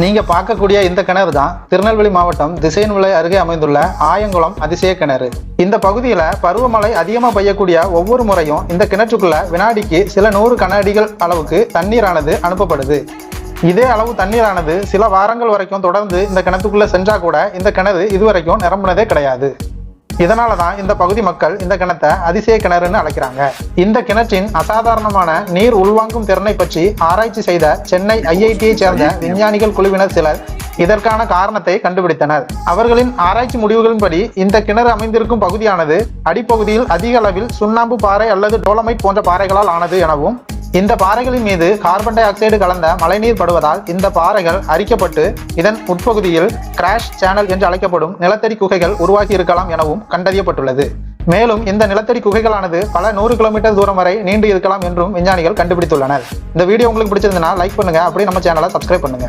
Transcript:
நீங்க பார்க்கக்கூடிய இந்த கிணறு தான் திருநெல்வேலி மாவட்டம் திசையன்விளை அருகே அமைந்துள்ள ஆயங்குளம் அதிசய கிணறு. இந்த பகுதியில பருவமழை அதிகமா பெய்யக்கூடிய ஒவ்வொரு முறையும் இந்த கிணற்றுக்குள்ள வினாடிக்கு சில நூறு கண்ணாடிகள் அளவுக்கு தண்ணீரானது அனுப்பப்படுது. இதே அளவு தண்ணீரானது சில வாரங்கள் வரைக்கும் தொடர்ந்து இந்த கிணத்துக்குள்ள சென்றா கூட இந்த கிணறு இதுவரைக்கும் நிரம்பினதே கிடையாது. இதனால தான் இந்த பகுதி மக்கள் இந்த கிணத்தை அதிசய கிணறுன்னு அழைக்கிறாங்க. இந்த கிணற்றின் அசாதாரணமான நீர் உள்வாங்கும் திறனை பற்றி ஆராய்ச்சி செய்த சென்னை ஐஐடியை சேர்ந்த விஞ்ஞானிகள் குழுவினர் சிலர் இதற்கான காரணத்தை கண்டுபிடித்தனர். அவர்களின் ஆராய்ச்சி முடிவுகளின்படி இந்த கிணறு அமைந்திருக்கும் பகுதியானது அடிப்பகுதியில் அதிக அளவில் சுண்ணாம்பு பாறை அல்லது டோலமைட் போன்ற பாறைகளால் ஆனது எனவும் இந்த பாறைகளின் மீது கார்பன் டை ஆக்சைடு கலந்த மழைநீர் படுவதால் இந்த பாறைகள் அரிக்கப்பட்டு இதன் உட்பகுதியில் கிராஷ் சேனல் என்று அழைக்கப்படும் நிலத்தடி குகைகள் உருவாகி இருக்கலாம் எனவும் கண்டறியப்பட்டுள்ளது. மேலும் இந்த நிலத்தடி குகைகளானது பல நூறு கிலோமீட்டர் தூரம் வரை நீண்டு இருக்கலாம் என்றும் விஞ்ஞானிகள் கண்டுபிடித்துள்ளனர். இந்த வீடியோ உங்களுக்கு பிடிச்சிருந்தனா லைக் பண்ணுங்க. அப்படியே நம்ம சேனலை சப்ஸ்கிரைப் பண்ணுங்க.